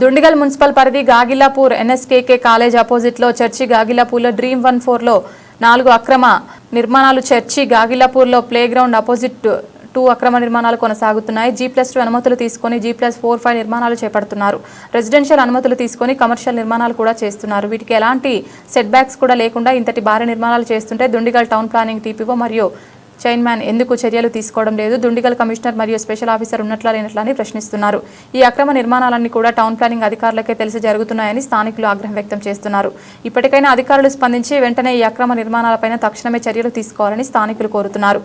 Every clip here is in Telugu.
దుండిగల్ మున్సిపల్ పరిధి గాగిలాపూర్ ఎన్ఎస్కేకే కాలేజ్ అపోజిట్లో చర్చి గాగిలాపూర్లో డ్రీమ్ వన్ ఫోర్లో నాలుగు అక్రమ నిర్మాణాలు చర్చి గాగిలాపూర్లో ప్లే గ్రౌండ్ అపోజిట్ టూ అక్రమ నిర్మాణాలు కొనసాగుతున్నాయి. జీ ప్లస్ టూ అనుమతులు తీసుకొని జీ ప్లస్ ఫోర్ ఫైవ్ నిర్మాణాలు చేపడుతున్నారు. రెసిడెన్షియల్ అనుమతులు తీసుకొని కమర్షియల్ నిర్మాణాలు కూడా చేస్తున్నారు. వీటికి ఎలాంటి సెట్ బ్యాక్స్ కూడా లేకుండా ఇంతటి భారీ నిర్మాణాలు చేస్తుంటే దుండిగల్ టౌన్ ప్లానింగ్ టీపీఓ మరియు చైర్మన్ ఎందుకు చర్యలు తీసుకోవడం లేదు? దుండిగల్ కమిషనర్ మరియు స్పెషల్ ఆఫీసర్ ఉన్నట్లా లేనట్లని ప్రశ్నిస్తున్నారు. ఈ అక్రమ నిర్మాణాలన్నీ కూడా టౌన్ ప్లానింగ్ అధికారులకే తెలిసి జరుగుతున్నాయని స్థానికులు ఆగ్రహం వ్యక్తం చేస్తున్నారు. ఇప్పటికైనా అధికారులు స్పందించి వెంటనే ఈ అక్రమ నిర్మాణాలపైన తక్షణమే చర్యలు తీసుకోవాలని స్థానికులు కోరుతున్నారు.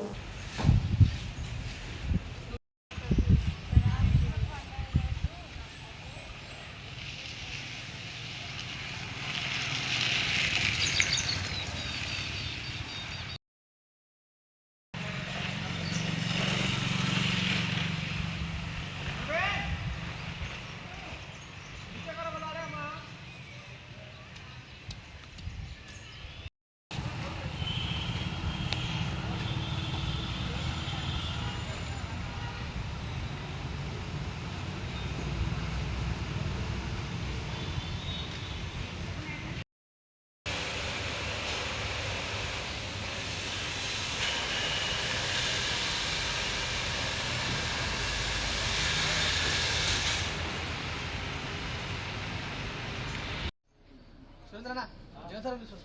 సురేంద్రనా జగన్ సార్ పిలుస్తారు.